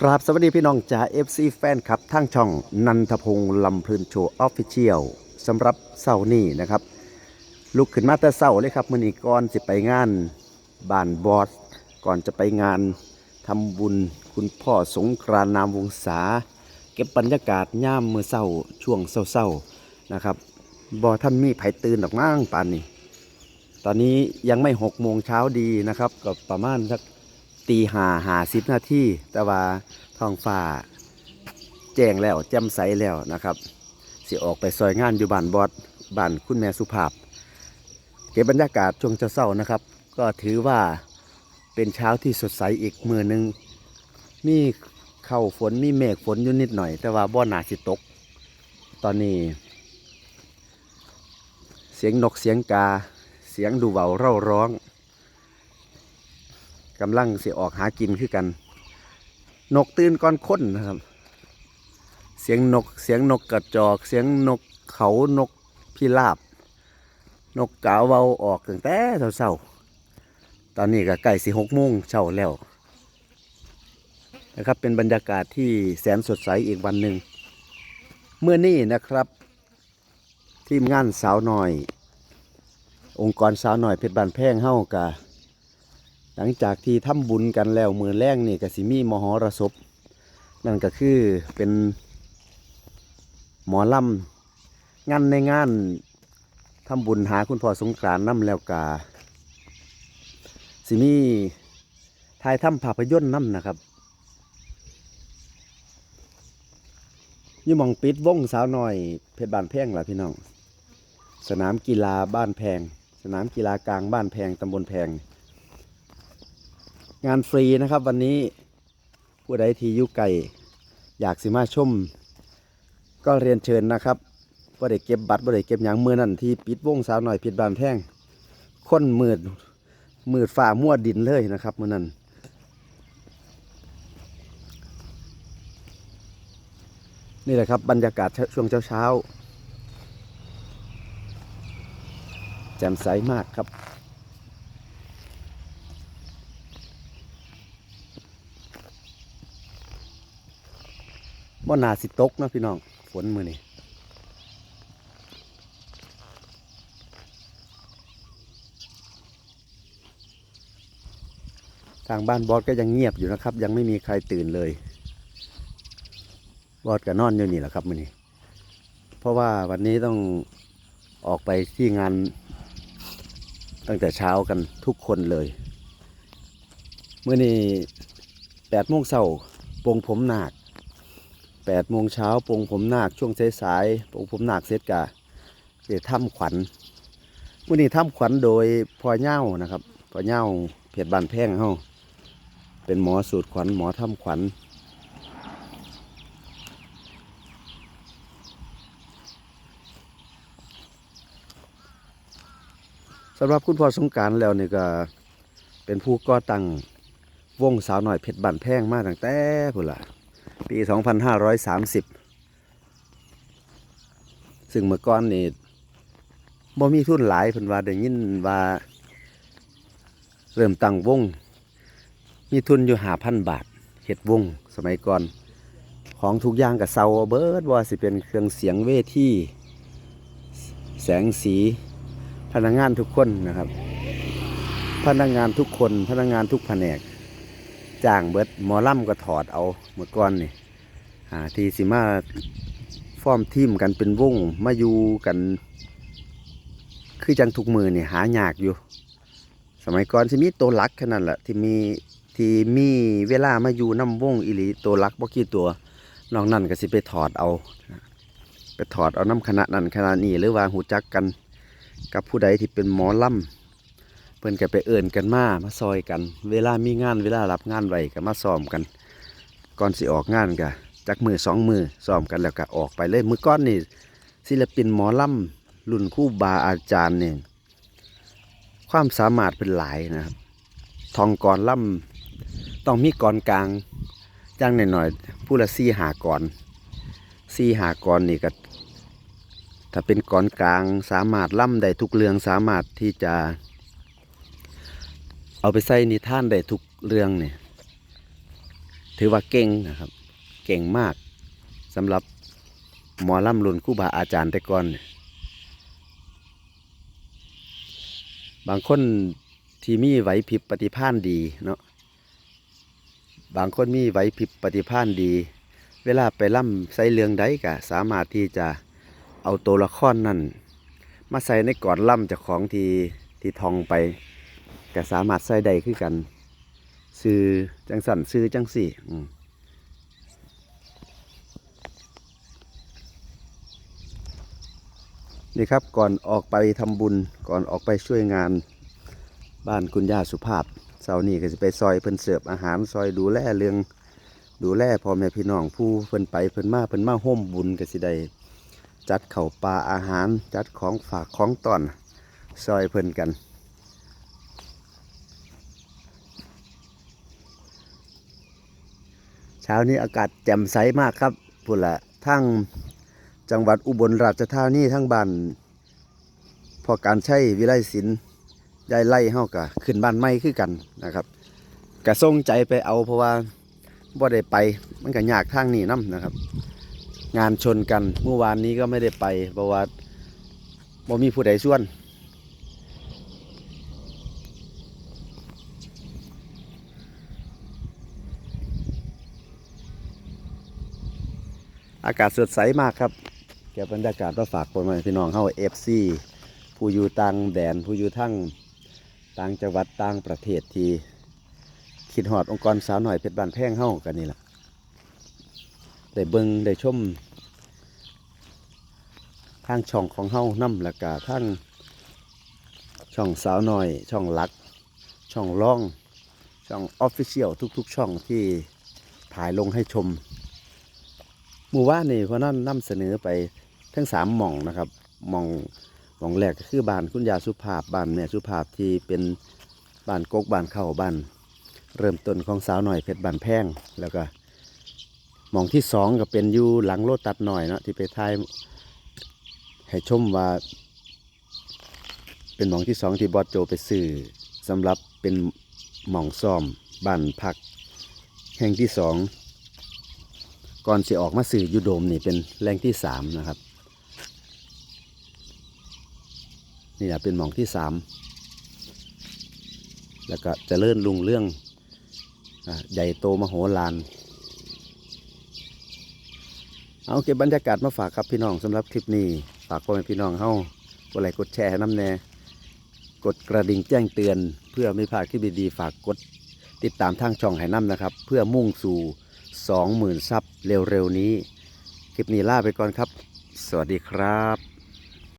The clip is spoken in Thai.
กราบสวัสดีพี่น้องจ่า FC แฟนครับทางช่องนันทพงศ์ลำพลืนโชว์ออฟฟิเชียลสำหรับเสาร์นี้นะครับ ลุกขึ้นมาแต่เสาร์เลยครับมื้อนี้ก่อนจะไปงานบ้านบอส ก่อนจะไปงานทำบุญคุณพ่อสงกรานนามวงศาเก็บบรรยากาศย่ามมือเศร้าช่วงเศร้าๆนะครับบอท่านมีไผ่ตื่นดอกมั่งปานนี้ ตอนนี้ยังไม่หกโมงเช้าดีนะครับ ก็ประมาณสัก ตีหาหาสิบนาทีแต่ว่าท้องฟ้าแจ้งแล้วแจ่มใสแล้วนะครับสิออกไปซอยงานอยู่บ้านบอสบ้านคุณแม่สุภาพ เก็บบรรยากาศช่วงเช้าๆนะครับ ก็ถือว่าเป็นเช้าที่สดใสอีกมือหนึ่งมีเข้าฝนมีเมฆฝนอยู่นิดหน่อย แต่ว่าบ่หนาสิตก ตอนนี้ เสียงนกเสียงกาเสียงดูเบาเร่าร้อง กำลังเสิออกหากินคือกัน นกตื่นก่อนค้นนะครับ เสียงนกเสียงนกกระจอก เสียงนกเขานกพิราบ นกกาเวาออกตั้งแต่เช้าๆตอนนี้ก็ใกล้สิหกโมงเช้าแล้วนะครับเป็นบรรยากาศที่แสนสดใสอีกวันหนึ่งเมื่อนี้นะครับทีมงานสาวหน่อย องค์กรสาวหน่อยเพชรบานแพงเฮ้ากะ หลังจากที่ทำบุญกันแล้วมือแรงนี่กสิมีมหรสพนั่นก็คือเป็นหมอลำงานในงานทำบุญหาคุณพ่อสงกรานน้ำแล้วกาสิมีทายทำภาพยนตร์น้ำนะครับยี่มองปิดวงสาวหน่อยเพชรบานแพงล่ะพี่น้อง สนามกีฬาบ้านแพง สนามกีฬากลางบ้านแพงตำบลแพง งานฟรีนะครับ วันนี้ผู้ใดที่ยุไก่อยากสิมาชม ก็เรียนเชิญนะครับบ่ได้เก็บบัตรบ่ได้เก็บหยังมือนั่นที่ปิดวงสาวหน่อยปิดบานแพงค้นมืดมืดฝ่ามั่วดินเลยนะครับมือนั้นนี่แหละครับบรรยากาศช่วงเช้าๆแจ่มใสมากครับ บ่นาสิตกนะพี่น้อง ฝนมือนี่ทางบ้านบอสก็ยังเงียบอยู่นะครับ ยังไม่มีใครตื่นเลย บอสก็นอนอยู่นี่แหละครับมือนี้เพราะว่าวันนี้ต้องออกไปที่งาน ตั้งแต่เช้ากันทุกคนเลยเมื่อนี้แปดโมงเช้าปงผมหนัก แปดโมงเช้าปงผมหนักช่วงสายๆปงผมหนักเสร็จกะเดี๋ยวถ้ำขวัญเมื่อนี้ถ้ำขวัญโดยพ่อเง่านะครับพ่อเง่าเพจบานแพงเฮาเป็นหมอสูตรขวัญหมอถ้ำขวัญสำหรับคุณพ่อสงการแล้วนี่ก็เป็นผู้ก่อตั้งวงสาวหน่อยเพชรบันแพงมาตั้งแต่พุ่นละ ปี 2530 ซึ่งเมื่อก่อนนี่บ่มีทุนหลายเพิ่นว่าได้ยินว่า เริ่มตั้งวง มีทุนอยู่5,000บาทเฮ็ดวงสมัยก่อน ของทุกอย่างกับเซาเบิดว่าสิเป็นเครื่องเสียงเวทีแสงสีพนักงานทุกคนนะครับ พนักงานทุกคนพนักงานทุกแผนก จ้างเบิดหมอล่ำก็ถอดเอาเมื่อก่อนนี่หาทีสิมาฟอร์มทีมกันเป็นวงมาอยู่กัน คือจังทุกมือนี่หายากอยู่ สมัยก่อนสิมีตัวลักแค่นั้นแหละที่มีที่มีเวลามาอยู่น้ำวงอีหลีตัวลักบ่กี่ตัวนอกนั้นก็สิไปถอดเอา ไปถอดเอาน้ำคณะนั้นคณะนี้หรือว่าหูจักกันกับผู้ใดที่เป็นหมอลำ พิ่นก็ไปเอิ่นกันมา มาซอยกัน เวลามีงานเวลารับงานไว้ก็มาซ้อมกัน ก่อนสิออกงานก็จักมือสองมือซ้อมกันแล้วก็ออกไปเลยมือก้อนนี่ศิลปินหมอลำรุ่นคู่บาอาจารย์เนี่ยความสามารถเป็นหลายนะครับทองกรล่ำต้องมีกรกลางจ้างหน่อยๆผู้ละซี่หากรซี่หากรนี่ก็ถ้าเป็นกรกลางสามารถล่ำได้ทุกเรื่องสามารถที่จะ เอาไปใส่นิทานได้ทุกเรื่องเนี่ยถือว่าเก่งนะครับ เก่งมากสำหรับหมอลำรุ่นคู่บาอาจารย์แต่ก่อน บางคนที่มีไหวพริบปฏิภาณดีเนาะบางคนมีไหวพริบปฏิภาณดี เวลาไปล่ำใส่เรื่องใดก็สามารถที่จะเอาตัวละครนั่นมาใส่ในก่อนล่ำจากของที่ที่ทองไป ก็สามารถใส่ได้คือกัน ซื้อจังสันซื้อจังสี่นี่ครับก่อนออกไปทำบุญก่อนออกไปช่วยงานบ้านคุณย่าสุภาพเสาร์นี้ก็จะไปซอยเพิ่นเสิร์ฟอาหารซอยดูแลเรื่องดูแลพ่อแม่พี่น้องผู้เพิ่นไปเพิ่นมาเพิ่นมาห่มบุญก็สิได้จัดเข่าปลาอาหารจัดของฝากของตอนซอยเพิ่นกัน เช้านี้อากาศแจ่มใสมากครับพุ่นละทั้งจังหวัดอุบลราชธานีทั้งบ้านพอการใช้วิไลศิลป์ยายไล่เฮากะขึ้นบ้านใหม่คือกันนะครับกะส่งใจไปเอาเพราะว่าบ่ได้ไปมันก็ยากทางนี้นํนะครับ งานชนกันเมื่อวานนี้ก็ไม่ได้ไปเพราะว่าบ่มีผู้ใดชวน อากาศสดใสมากครับเก็บบรรยากาศมาฝากคนมาพี่น้องเข้าเอฟซีผู้อยู่ต่างแดนผู้อยู่ทั้งต่างจังหวัดต่างประเทศที่คิดหอดองค์กรสาวหน่อยเพชรบานแพงเข้ากันนี่แหละได้เบิงได้ชมทางช่องของเฮ้าน้ำละกาทั้งช่องสาวหน่อย ช่องลัก ช่องล่อง ช่องออฟฟิเชียลทุกๆ ช่องที่ถ่ายลงให้ชม หมู่ว่านนี่เพราะนั่นนำเสนอไปทั้งสามหม่องนะครับหม่องหม่องแรกก็คือบ้านคุณยาสุภาพบ้านแม่สุภาพที่เป็นบ้านกกบ้านเข้าบ้านเริ่มต้นของสาวหน่อยเพชรบ้านแพงแล้วก็หม่องที่สองก็เป็นอยู่หลังโลตัดหน่อยเนาะที่ไปถ่ายให้ชมว่า เป็นหม่องที่สองที่บอสโจไปซื้อสำหรับเป็นหม่องซ่อมบ้านพัก แห่งที่สอง ก่อนสิออกมาสื่อยูโดมนี่เป็นแรงที่สามนะครับ นี่แหละเป็นหมองที่สามแล้วก็จะเลื่อนลุงเรื่องอใหญ่โตมโหฬารเอาเก็บบรรยากาศมาฝากครับพี่น้องสำหรับคลิปนี้ฝากพ่อแม่พี่น้องเฮากดไลค์กดแชร์น้ำแน่กดกระดิ่งแจ้งเตือน เพื่อไม่พลาดคลิปดีๆฝากกดติดตามทางช่องให้น้ำนะครับ เพื่อมุ่งสู่ 20,000ซับเร็วๆนี้ คลิปนี้ลาไปก่อนครับ สวัสดีครับ